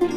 สวัส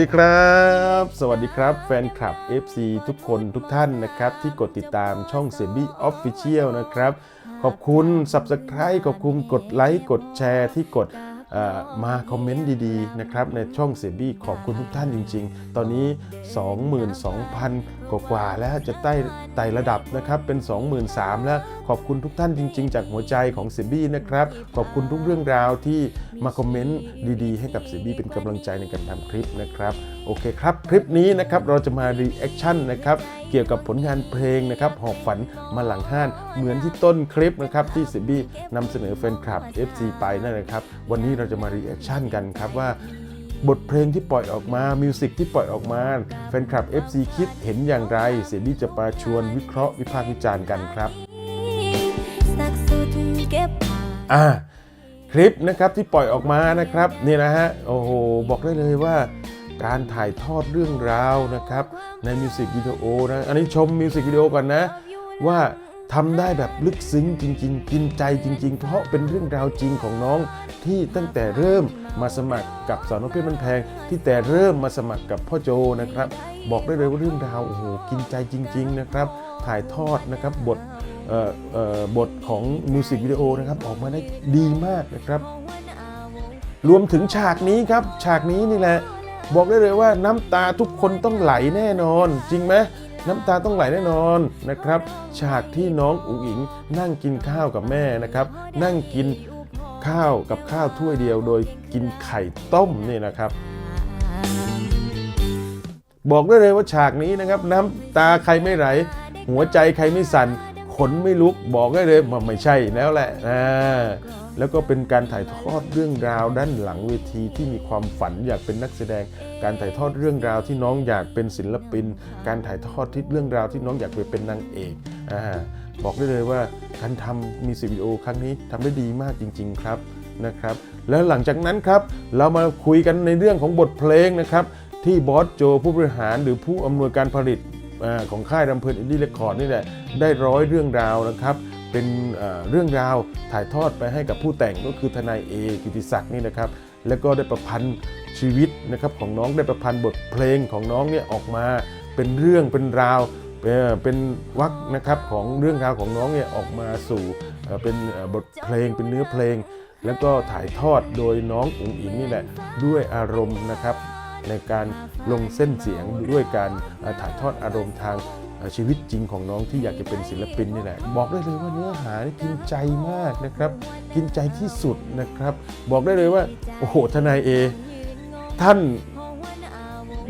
ดีครับ สวัสดีครับ แฟนคลับ FC ทุกคนทุกท่านนะครับ ที่กดติดตามช่องเซบี้ออฟฟิเชียลนะครับ ขอบคุณ Subscribe ขอบคุณกดไลค์กดแชร์ที่กด มาคอมเมนต์ดีๆนะครับในช่องเสบี้ขอบคุณทุกท่านจริง ๆ ตอนนี้ 22,000 กว่าแล้วจะไต่ไต่ระดับนะครับเป็น 23,000แล้วขอบคุณทุกท่านจริง ๆ จากหัวใจของเซบี้นะครับ ขอบคุณทุกเรื่องราวที่มาคอมเมนต์ดีๆ ให้กับเซบี้เป็นกำลังใจในการทำคลิปนะครับ โอเคครับ คลิปนี้นะครับเราจะมารีแอคชั่นนะครับเกี่ยวกับผลงานเพลงนะครับหอบฝันมาหลังห้าน เหมือนที่ต้นคลิปนะครับที่เซบี้นำเสนอแฟนคลับ FC ไปนั่นนะครับ วันนี้เราจะมารีแอคชั่นกันครับว่า บทเพลงที่ปล่อยออกมามิวสิกที่ปล่อยออกมาแฟนคลับ FC คิดเห็นอย่างไร เสียบี้จะมาชวนวิเคราะห์วิพากษ์วิจารณ์กันครับอ่าคลิปนะครับที่ปล่อยออกมานะครับนี่นะฮะโอ้โหบอกได้เลยว่าการถ่ายทอดเรื่องราวนะครับในมิวสิกวิดีโอนะอันนี้ชมมิวสิกวิดีโอก่อนนะว่า ทำได้แบบลึกซึ้งจริง ๆ กินใจจริง ๆ เพราะเป็นเรื่องราวจริงของน้องที่ตั้งแต่เริ่มมาสมัครกับสอนอเพชรมันแพง ที่แต่เริ่มมาสมัครกับพ่อโจนะครับ บอกได้เลยว่าเรื่องราวโอ้โหกินใจจริง ๆ นะครับ ถ่ายทอดนะครับบทเอ่อเอ่อบทของมิวสิกวิดีโอนะครับออกมาได้ดีมากนะครับ รวมถึงฉากนี้ครับ ฉากนี้นี่แหละ บอกได้เลยว่าน้ำตาทุกคนต้องไหลแน่นอน จริงไหม น้ำตาต้องไหลแน่นอนนะครับฉากที่น้องอุ๋งอิงนั่งกินข้าวกับแม่นะครับ นั่งกินข้าวกับข้าวถ้วยเดียว โดยกินไข่ต้มนี่นะครับ บอกได้เลยว่าฉากนี้นะครับ น้ำตาใครไม่ไหล หัวใจใครไม่สั่น ขนไม่ลุกบอกได้เลยว่าไม่ใช่แล้วแหละอ่าแล้วก็เป็นการถ่ายทอดเรื่องราวด้านหลังเวทีที่มีความฝันอยากเป็นนักแสดง การถ่ายทอดเรื่องราวที่น้องอยากเป็นศิลปิน การถ่ายทอดที่เรื่องราวที่น้องอยากไปเป็นนางเอกอ่าบอกได้เลยว่าการทำมีสิวิดีโอครั้งนี้ทำได้ดีมากจริง ๆ ครับนะครับ แล้วหลังจากนั้นครับ เรามาคุยกันในเรื่องของบทเพลงนะครับ ที่บอสโจผู้บริหารหรือผู้อำนวยการผลิต ของค่ายรำเพลินอินดี้เรคคอร์ดนี่แหละได้ร้อยเรื่องราวนะครับเป็นเรื่องราวถ่ายทอดไปให้กับผู้แต่งก็คือทนายเอกิติศักดิ์นี่นะครับแล้วก็ได้ประพันธ์ชีวิตนะครับของน้องได้ประพันธ์บทเพลงของน้องเนี่ยออกมา เป็นเรื่องเป็นราวเป็นวรรคนะครับของเรื่องราวของน้องเนี่ยออกมาสู่เป็นบทเพลงเป็นเนื้อเพลง แล้วก็ถ่ายทอดโดยน้องอุ๋งอิงนี่แหละด้วยอารมณ์นะครับ ในการลงเส้นเสียงด้วยการถ่ายทอดอารมณ์ทางชีวิตจริงของน้องที่อยากจะเป็นศิลปินนี่แหละ บอกได้เลยว่าเนื้อหานี่กินใจมากนะครับกินใจที่สุดนะครับ บอกได้เลยว่าโอ้โหทนายเอท่าน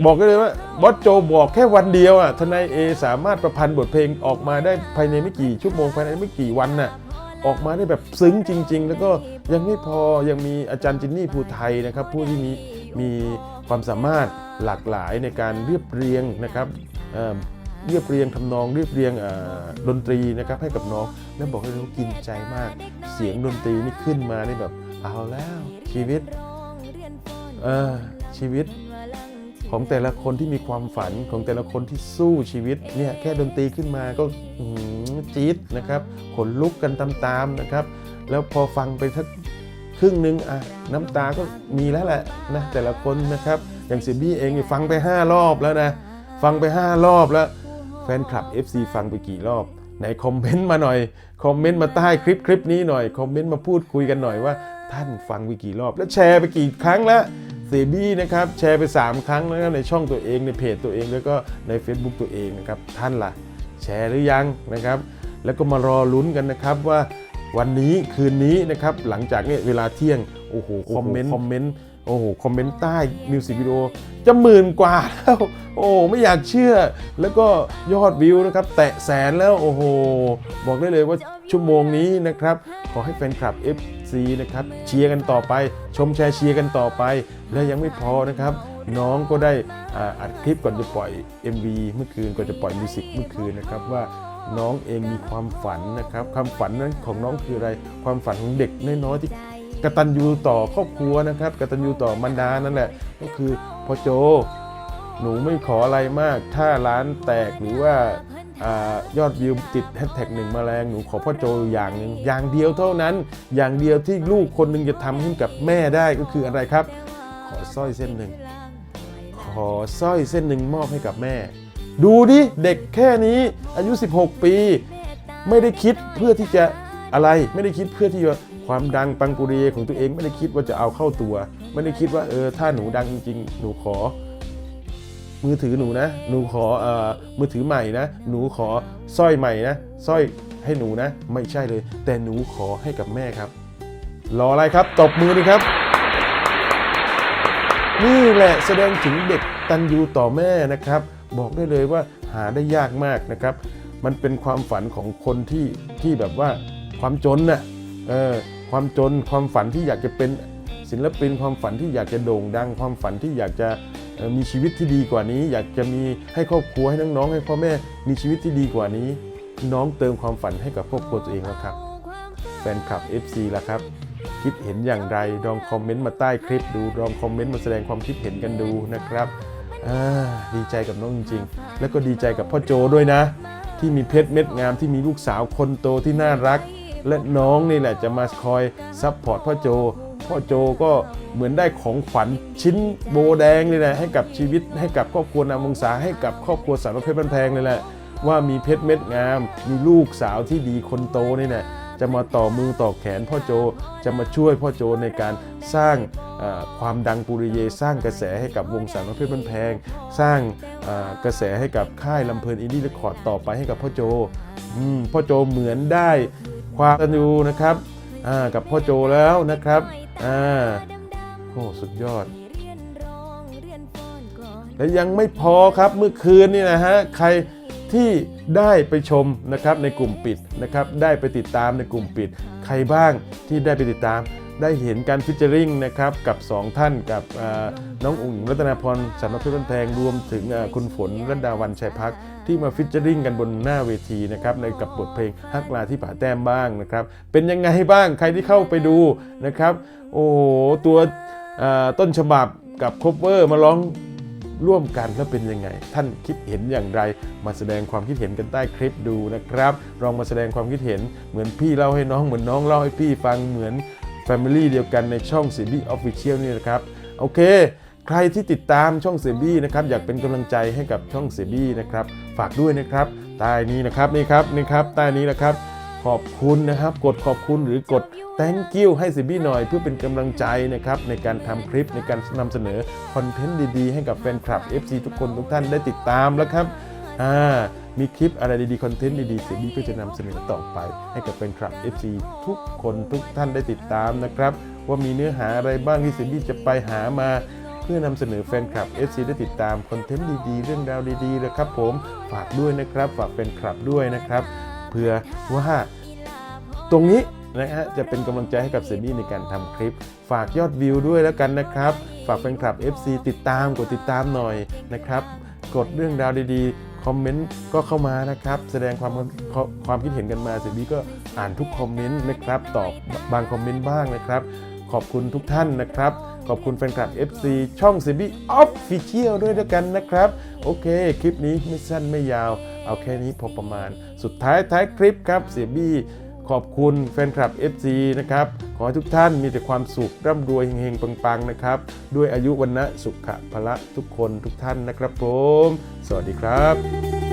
บอกได้เลยว่าบอสโจบอกแค่วันเดียวอะทนายเอสามารถประพันธ์บทเพลงออกมาได้ภายในไม่กี่ชั่วโมงภายในไม่กี่วันน่ะออกมาได้แบบซึ้งจริง ๆ แล้วก็ยังไม่พอยังมีอาจารย์จินนี่ภูไทยนะครับ ผู้ที่มีมี ความสามารถหลากหลายในการเรียบเรียงนะครับเเรียบเรียงทำนองเรียบเรียงดนตรีนะครับให้กับน้องแล้วบอกให้น้องกินใจมาก เสียงดนตรีนี่ขึ้นมานี่แบบเอาแล้วชีวิตชีวิตของแต่ละคนที่มีความฝันของแต่ละคนที่สู้ชีวิตเนี่ยแค่ดนตรีขึ้นมาก็จี๊ดนะครับขนลุกกันตามๆนะครับ แล้วพอฟังไปสัก ครึ่งหนึ่งอะน้ำตาก็มีแล้วแหละนะแต่ละคนนะครับอย่างซิบี้เองฟังไป 5 รอบแล้วนะฟังไป 5 รอบแล้ว แฟนคลับ FC ฟังไปกี่รอบไหนคอมเมนต์มาหน่อยคอมเมนต์มาใต้คลิปคลิปนี้หน่อยคอมเมนต์มาพูดคุยกันหน่อยว่า ท่านฟังไปกี่รอบ แล้วแชร์ไปกี่ครั้งแล้วเซบี้นะครับแชร์ไป 3 ครั้งแล้วในช่องตัวเองในเพจตัวเองแล้วก็ใน Facebook ตัวเองนะครับท่านล่ะ แชร์หรือยังนะครับ แล้วก็มารอลุ้นกันนะครับว่า วันนี้คืนนี้นะครับหลังจากเนี่ยเวลาเที่ยงโอ้โหคอมเมนต์คอมเมนต์โอ้โหคอมเมนต์ใต้มิวสิกวิดีโอจะหมื่นกว่าแล้วโอ้ไม่อยากเชื่อ แล้วก็ยอดวิวนะครับ แตะแสนแล้วโอ้โห บอกได้เลยว่าชั่วโมงนี้นะครับ ขอให้แฟนคลับ FC นะครับเชียร์กันต่อไป ชมแชร์เชียร์กันต่อไป และยังไม่พอนะครับ น้องก็ได้อ่าอัดคลิปก่อนจะปล่อย MV เมื่อคืนก่อนจะปล่อยมิวสิกเมื่อคืนนะครับว่า น้องเองมีความฝันนะครับ ความฝันนั้นของน้องคืออะไร ความฝันของเด็กน้อยๆที่กตัญญูต่อครอบครัวนะครับกตัญญูต่อมารดานั่นแหละ ก็คือพ่อโจ หนูไม่ขออะไรมาก ถ้าร้านแตกหรือว่าอายอดวิวติดแฮชแท็กหนึ่งมาแรงหนูขอพ่อโจอย่างหนึ่งอย่างเดียวเท่านั้น อย่างเดียวที่ลูกคนหนึ่งจะทำให้กับแม่ได้ก็คืออะไรครับ ขอสร้อยเส้นหนึ่งขอสร้อยเส้นหนึ่งมอบให้กับแม่ ดูดิเด็กแค่นี้อายุ 16 ปี ไม่ได้คิดเพื่อที่จะอะไรไม่ได้คิดเพื่อที่จะความดังปังปุริเยของตัวเองไม่ได้คิดว่าจะเอาเข้าตัว ไม่ได้คิดว่าเออถ้าหนูดังจริงๆ หนูขอ มือถือหนูนะ หนูขอเอ่อมือถือใหม่นะ หนูขอสร้อยใหม่นะสร้อยให้หนูนะ ไม่ใช่เลย แต่หนูขอให้กับแม่ครับ รออะไรครับตบมือดีครับ นี่แหละแสดงถึงเด็กตันยูต่อแม่นะครับ บอกได้เลยว่าหาได้ยากมากนะครับ มันเป็นความฝันของคนที่ที่แบบว่าความจนน่ะเออความจนความฝันที่อยากจะเป็นศิลปินความฝันที่อยากจะโด่งดัง ความฝันที่อยากจะมีชีวิตที่ดีกว่านี้ อยากจะมีให้ครอบครัวให้น้องๆให้พ่อแม่มีชีวิตที่ดีกว่านี้ น้องเติมความฝันให้กับครอบครัวตัวเองแล้วครับแฟนคลับ FC ล่ะครับ คิดเห็นอย่างไรลองคอมเมนต์มาใต้คลิปดูลองคอมเมนต์มาแสดงความคิดเห็นกันดูนะครับ ดีใจกับน้องจริงๆ แล้วก็ดีใจกับพ่อโจด้วยนะ ที่มีเพชรเม็ดงามที่มีลูกสาวคนโตที่น่ารัก และน้องนี่แหละจะมาคอยซัพพอร์ตพ่อโจ พ่อโจก็เหมือนได้ของขวัญชิ้นโบแดงเลยแหละให้กับชีวิตให้กับครอบครัวนามวงศาให้กับครอบครัวสารพัดเพชรบ้านแพงเลยแหละว่ามีเพชรเม็ดงาม มีลูกสาวที่ดีคนโตนี่แหละ จะมาต่อมือต่อแขนพ่อโจจะมาช่วยพ่อโจในการสร้างความดังปุริเยสร้างกระแสให้กับวงสารพัดเพชรบ้านแพง สร้างกระแสให้กับค่ายลำเพลินอินดี้เรคคอร์ดต่อไปให้กับพ่อโจพ่อโจเหมือนได้ความตันยูนะครับกับพ่อโจแล้วนะครับอโอ้สุดยอดและยังไม่พอครับเมื่อคืนนี่นะฮะใคร ที่ได้ไปชมนะครับในกลุ่มปิดนะครับได้ไปติดตามในกลุ่มปิด ใครบ้างที่ได้ไปติดตาม ได้เห็นการฟิชเจอริงนะครับกับ 2 ท่านกับอ่าน้องอุ๋งอิ๋งรัตนาพรสารพัดพันแพงรวมถึงอ่าคุณฝนรัตดาวันชัยพักที่มาฟิชเจอริงกันบนหน้าเวทีนะครับในกับบทเพลงฮักลาที่ป่าแต้มบ้างนะครับ เป็นยังไงบ้างใครที่เข้าไปดูนะครับ โอ้โหตัวอ่าต้นฉบับกับคบเวอร์มาร้อง ร่วมกันแล้วเป็นยังไง ท่านคิดเห็นอย่างไร มาแสดงความคิดเห็นกันใต้คลิปดูนะครับลองมาแสดงความคิดเห็นเหมือนพี่เล่าให้น้องเหมือนน้องเล่าให้พี่ฟังเหมือน Family เดียวกันในช่องซีบีออฟฟิเชียลนี่นะครับโอเค ใครที่ติดตามช่องเซบีนะครับอยากเป็นกำลังใจให้กับช่องเซบีนะครับฝากด้วยนะครับใต้นี้นะครับนี่ครับนี่ครับใต้นี้นะครับ ขอบคุณนะครับ กดขอบคุณหรือกด thank you ให้สิบี้หน่อยเพื่อเป็นกำลังใจนะครับในการทำคลิปในการนำเสนอคอนเทนต์ดีๆ ให้กับแฟนคลับ FC ทุกคนทุกท่านได้ติดตามแล้วครับอ่ามีคลิปอะไรดีๆ คอนเทนต์ดีๆสิบี้ก็จะนำเสนอต่อไป ให้กับแฟนคลับ FC ทุกคนทุกท่านได้ติดตามนะครับ ว่ามีเนื้อหาอะไรบ้างที่สิบี้จะไปหามาเพื่อนำเสนอแฟนคลับ FC ได้ติดตามคอนเทนต์ดีๆ เรื่องราวดีๆนะครับผมฝากด้วยนะครับ ฝากแฟนคลับด้วยนะครับ เพื่อว่าตรงนี้นะฮะจะเป็นกำลังใจให้กับเซมี่ในการทำคลิป ฝากยอดวิวด้วยแล้วกันนะครับ ฝากแฟนคลับ FC ติดตามกดติดตามหน่อยนะครับ กดเรื่องราวดีๆ คอมเมนต์ก็เข้ามานะครับ แสดงความความคิดเห็นกันมาเสียบีก็อ่านทุกคอมเมนต์นะครับ ตอบบางคอมเมนต์บ้างนะครับ ขอบคุณทุกท่านนะครับ ขอบคุณแฟนคลับ FC ช่องเสียบีออฟฟิเชียลด้วยด้วกันนะครับ โอเค คลิปนี้ไม่สั้นไม่ยาว เอาแค่นี้พอประมาณ สุดท้ายท้ายคลิปครับเสียบี้ขอบคุณแฟนคลับ FC นะครับ ขอให้ทุกท่านมีแต่ความสุขร่ำรวยเฮงๆ ปังๆ นะครับ ด้วยอายุวันนะสุขะพละทุกคนทุกท่านนะครับผม สวัสดีครับ